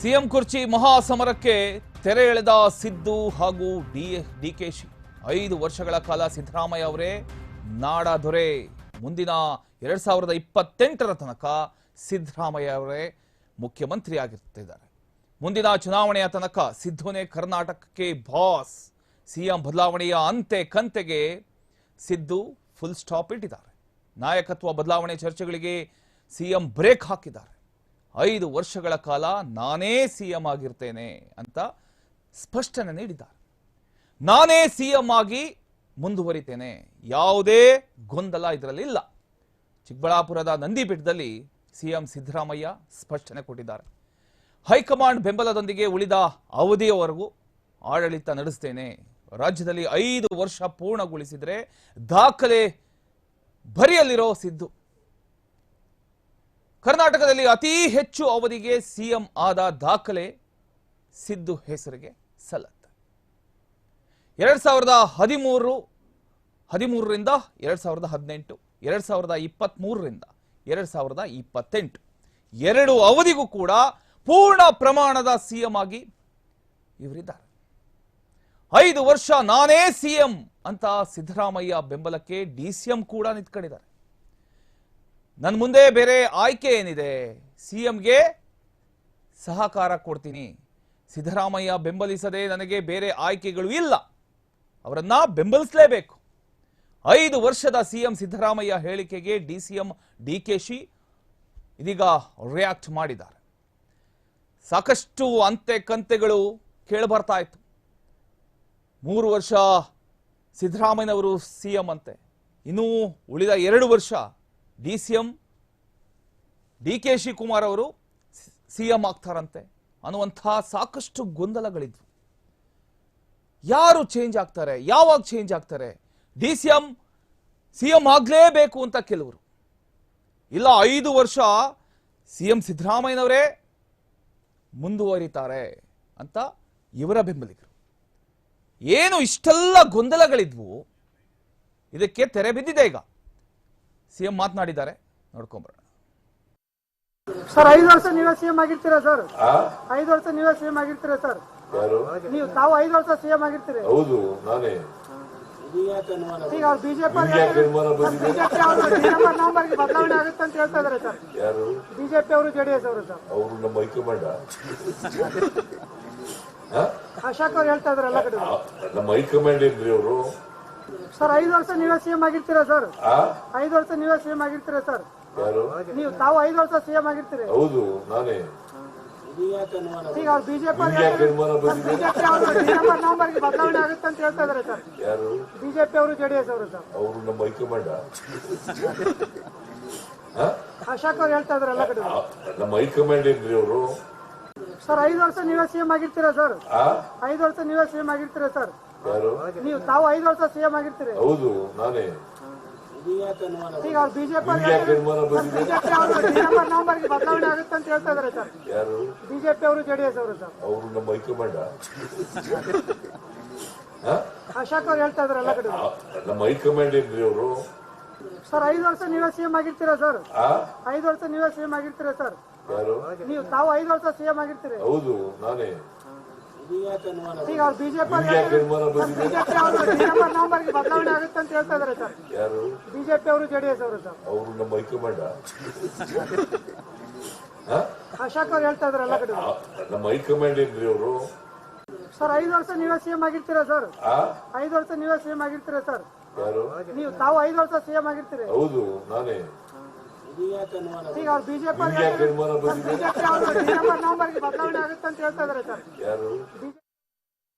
CM ಕುರ್ಚಿ ಮಹಾಸಮರಕ್ಕೆ ತೆರೆ ಎಳೆದ ಸಿದ್ದು ಹಾಗೂ ಡಿ ಡಿಕೆಶಿ ಐದು ವರ್ಷಗಳ ಕಾಲ ಸಿದ್ದರಾಮಯ್ಯ ಅವರೇ ನಾಡ ದೊರೆ. ಮುಂದಿನ ಎರಡ್ ಸಾವಿರದ ಇಪ್ಪತ್ತೆಂಟರ ತನಕ ಸಿದ್ದರಾಮಯ್ಯ ಅವರೇ ಮುಖ್ಯಮಂತ್ರಿಯಾಗಿರ್ತಿದ್ದಾರೆ. ಮುಂದಿನ ಚುನಾವಣೆಯ ತನಕ ಸಿದ್ದುನೇ ಕರ್ನಾಟಕಕ್ಕೆ ಬಾಸ್. ಸಿಎಂ ಬದಲಾವಣೆಯ ಅಂತೆ ಕಂತೆಗೆ ಸಿದ್ದು ಫುಲ್ ಸ್ಟಾಪ್ ಇಟ್ಟಿದ್ದಾರೆ. ನಾಯಕತ್ವ ಬದಲಾವಣೆ ಚರ್ಚೆಗಳಿಗೆ ಸಿಎಂ ಬ್ರೇಕ್ ಹಾಕಿದ್ದಾರೆ. ಐದು ವರ್ಷಗಳ ಕಾಲ ನಾನೇ ಸಿಎಂ ಆಗಿರ್ತೇನೆ ಅಂತ ಸ್ಪಷ್ಟನೆ ನೀಡಿದ್ದಾರೆ. ನಾನೇ ಸಿಎಂ ಆಗಿ ಮುಂದುವರಿತೇನೆ. ಯಾವುದೇ ಗೊಂದಲ ಇದರಲ್ಲಿ ಇಲ್ಲ. ಚಿಕ್ಕಬಳ್ಳಾಪುರದ ನಂದಿಬೆಟ್ಟದಲ್ಲಿ ಸಿಎಂ ಸಿದ್ದರಾಮಯ್ಯ ಸ್ಪಷ್ಟನೆ ಕೊಟ್ಟಿದ್ದಾರೆ. ಹೈಕಮಾಂಡ್ ಬೆಂಬಲದೊಂದಿಗೆ ಉಳಿದ ಅವಧಿಯವರೆಗೂ ಆಡಳಿತ ನಡೆಸ್ತೇನೆ. ರಾಜ್ಯದಲ್ಲಿ ಐದು ವರ್ಷ ಪೂರ್ಣಗೊಳಿಸಿದರೆ ದಾಖಲೆ ಬರೆಯಲಿರೋ ಸಿದ್ದು. ಕರ್ನಾಟಕದಲ್ಲಿ ಅತಿ ಹೆಚ್ಚು ಅವಧಿಗೆ ಸಿಎಂ ಆದ ದಾಖಲೆ ಸಿದ್ದು ಹೆಸರಿಗೆ ಸಲ್ಲತ್ತೆ. ಎರಡ್ ಸಾವಿರದ ಹದಿಮೂರು, ಹದಿಮೂರರಿಂದ ಎರಡ್ ಸಾವಿರದ ಹದಿನೆಂಟು, ಎರಡ್ ಸಾವಿರದ ಇಪ್ಪತ್ತ್ಮೂರರಿಂದ ಎರಡ್ ಸಾವಿರದ ಇಪ್ಪತ್ತೆಂಟು. ಎರಡು ಅವಧಿಗೂ ಕೂಡ ಪೂರ್ಣ ಪ್ರಮಾಣದ ಸಿಎಂ ಆಗಿ ಇವರಿದ್ದಾರೆ. ಐದು ವರ್ಷ ನಾನೇ ಸಿಎಂ ಅಂತ ಸಿದ್ದರಾಮಯ್ಯ ಬೆಂಬಲಕ್ಕೆ ಡಿಸಿಎಂ ಕೂಡ ನಿಂತ್ಕೊಂಡಿದ್ದಾರೆ. ನನ್ನ ಮುಂದೆ ಬೇರೆ ಆಯ್ಕೆ ಏನಿದೆ? ಸಿ ಎಂಗೆ ಸಹಕಾರ ಕೊಡ್ತೀನಿ. ಸಿದ್ದರಾಮಯ್ಯ ಬೆಂಬಲಿಸದೆ ನನಗೆ ಬೇರೆ ಆಯ್ಕೆಗಳು ಇಲ್ಲ. ಅವರನ್ನ ಬೆಂಬಲಿಸಲೇಬೇಕು. ಐದು ವರ್ಷದ ಸಿಎಂ ಸಿದ್ದರಾಮಯ್ಯ ಹೇಳಿಕೆಗೆ D C M D K she ಇದೀಗ ರಿಯಾಕ್ಟ್ ಮಾಡಿದ್ದಾರೆ. ಸಾಕಷ್ಟು ಅಂತೆ ಕಂತೆಗಳು ಕೇಳಬರ್ತಾ ಇತ್ತು. ಮೂರು ವರ್ಷ ಸಿದ್ದರಾಮಯ್ಯನವರು ಸಿ ಎಂ ಅಂತೆ. ಇನ್ನೂ ಉಳಿದ ಎರಡು ವರ್ಷ D C M, D K Shivakumar ಅವರು ಸಿ ಎಂ ಆಗ್ತಾರಂತೆ ಅನ್ನುವಂತಹ ಸಾಕಷ್ಟು ಗೊಂದಲಗಳಿದ್ವು. ಯಾರು ಚೇಂಜ್ ಆಗ್ತಾರೆ? ಯಾವಾಗ ಚೇಂಜ್ ಆಗ್ತಾರೆ? D C M C M ಆಗಲೇಬೇಕು ಅಂತ ಕೆಲವರು. ಇಲ್ಲ, ಐದು ವರ್ಷ ಸಿ ಎಂ ಸಿದ್ದರಾಮಯ್ಯನವರೇ ಮುಂದುವರಿತಾರೆ ಅಂತ ಇವರ ಬೆಂಬಲಿಗರು. ಏನು ಇಷ್ಟೆಲ್ಲ ಗೊಂದಲಗಳಿದ್ವು, ಇದಕ್ಕೆ ತೆರೆ ಬಿದ್ದಿದೆ ಈಗ. ಸಿಎಂ ಮಾತನಾಡಿದ್ದಾರೆ. ನೋಡ್ಕೊಂಬರೋಣ. ಸರ್ ಐದು ವರ್ಷ ನೀವೇ ಸಿಎಂ ಆಗಿರ್ತೀರಾ ಸರ್? ಆ? ಐದು ವರ್ಷ ನೀವೇ ಸಿಎಂ ಆಗಿರ್ತೀರಾ ಸರ್? ಯಾರು? ನೀವು ತಾವು ಐದು ವರ್ಷ ಸಿಎಂ ಆಗಿರ್ತೀರಿ. ಹೌದು ನಾನೇ. ಈಗ ಅವ್ರು ಬಿಜೆಪಿ ನವೆಂಬರ್ಗೆ ಬದಲಾವಣೆ ಆಗುತ್ತೆ ಅಂತ ಹೇಳ್ತಾ ಇದಾರೆ ಸರ್. ಯಾರು? ಬಿಜೆಪಿ ಅವರು ಜೆಡಿಎಸ್ ಅವರು ಸರ್. ಅವರು ನಮ್ಮ ಹೈಕಮಾಂಡ? ಅಶೋಕ್ ಅವ್ರು ಹೇಳ್ತಾ ಇದಾರೆ ಎಲ್ಲ ಕಡೆ. ನಮ್ಮ ಹೈಕಮಾಂಡ್ ಏನ್ರಿ ಅವರು? ಸರ್ ಐದು ವರ್ಷ ನೀವೇ ಸಿಎಂ ಆಗಿರ್ತೀರಾ ಸರ್? ಐದು ವರ್ಷ ನೀವೇ ಸಿಎಂ ಆಗಿರ್ತೀರಾ ಸರ್? ಯಾರು? ನೀವು ತಾವು ಐದು ವರ್ಷ ಸಿಎಂ ಆಗಿರ್ತೀರಿ. ಹೌದು ನಾನೇ. ಈಗ ಬಿಜೆಪಿ ಬಿಜೆಪಿ ಅವರು ಡಿಸೆಂಬರ್ ನವೆಂಬರ್ಗೆ ಬದಲಾವಣೆ ಆಗುತ್ತೆ ಅಂತ ಹೇಳ್ತಾ ಇದಾರೆ ಸರ್. ಯಾರು? ಬಿಜೆಪಿ ಅವರು ಜೆಡಿಎಸ್ ಅವರು ಸರ್. ಅವರು ನಮ್ಮ ಹೈಕಮಾಂಡ್. ಅಶೋಕ್ ಅವ್ರು ಹೇಳ್ತಾ ಇದಾರೆ ಎಲ್ಲ ಕಡೆ. ನಮ್ಮ ಹೈಕಮಾಂಡ್ ಏನ್ರಿ ಅವರು? ಸರ್ ಐದು ವರ್ಷ ನೀವೇ ಸಿಎಂ ಆಗಿರ್ತೀರಾ ಸರ್? ಐದು ವರ್ಷ ನೀವೇ ಸಿಎಂ ಆಗಿರ್ತೀರಾ ಸರ್? ಯಾರು? ನೀವು ತಾವು ಐದು ವರ್ಷ ಸಿಎಂ ಆಗಿರ್ತೀರಿ. ಹೌದು ನಾನೇ. ಈಗ ಅವ್ರು ಬಿಜೆಪಿ ಯಾಕೆ ಅನುಮಾನ ಬಂದಿದೆ? ಬದಲಾವಣೆ ಆಗುತ್ತೆ ಅಂತ ಹೇಳ್ತಾ ಇದಾರೆ ಸರ್. ಯಾರು? ಬಿಜೆಪಿ ಅವರು ಜೆಡಿಎಸ್ ಅವರು ಸರ್. ಅವರು ನಮ್ಮ ಹೈಕಮಾಂಡ. ಅಶೋಕ್ ಅವ್ರು ಹೇಳ್ತಾ ಇದಾರೆ ಎಲ್ಲ ಕಡೆ. ನಮ್ಮ ಹೈಕಮಾಂಡ್ ಏನ್ರಿ ಅವರು? ಸರ್ ಐದು ವರ್ಷ ನೀವೇ ಸಿಎಂ ಆಗಿರ್ತೀರಾ ಸರ್? ಐದು ವರ್ಷ ನೀವೇ ಸಿಎಂ ಆಗಿರ್ತೀರಾ ಸರ್? ಯಾರು? ನೀವು ತಾವು ಐದು ವರ್ಷ ಸಿಎಂ ಆಗಿರ್ತೀರಿ. ಹೌದು ನಾನೇ. ಈಗ ಅವ್ರು ಬಿಜೆಪಿ ಅವರು ಡಿಸೆಂಬರ್ ನವೆಂಬರ್ಗೆ ಬದಲಾವಣೆ ಆಗುತ್ತೆ ಅಂತ ಹೇಳ್ತಾ ಇದಾರೆ ಸರ್. ಯಾರು? ಬಿಜೆಪಿ ಅವರು ಜೆಡಿಎಸ್ ಅವರು ಸರ್. ಅವರು ನಮ್ಮ ಹೈಕಮಾಂಡ. ಅಶೋಕ್ ಅವ್ರು ಹೇಳ್ತಾ ಇದಾರೆ ಎಲ್ಲ ಕಡೆ. ನಮ್ಮ ಹೈಕಮಾಂಡ್ ಏನ್ರಿ ಅವರು? ಸರ್ ಐದು ವರ್ಷ ನೀವೇ ಸಿಎಂ ಆಗಿರ್ತೀರಾ ಸರ್? ಐದು ವರ್ಷ ನೀವೇ ಸಿಎಂ ಆಗಿರ್ತೀರಾ ಸರ್? ಯಾರು? ನೀವು ತಾವು ಐದು ವರ್ಷ ಸಿಎಂ ಆಗಿರ್ತೀರಿ. ಹೌದು ನಾನೇ. ಈಗ ಅವ್ರು ಬಿಜೆಪಿ ಬಿಜೆಪಿ ಬದಲಾವಣೆ ಆಗುತ್ತೆ ಅಂತ ಹೇಳ್ತಾ ಇದಾರೆ ಸರ್. ಯಾರು?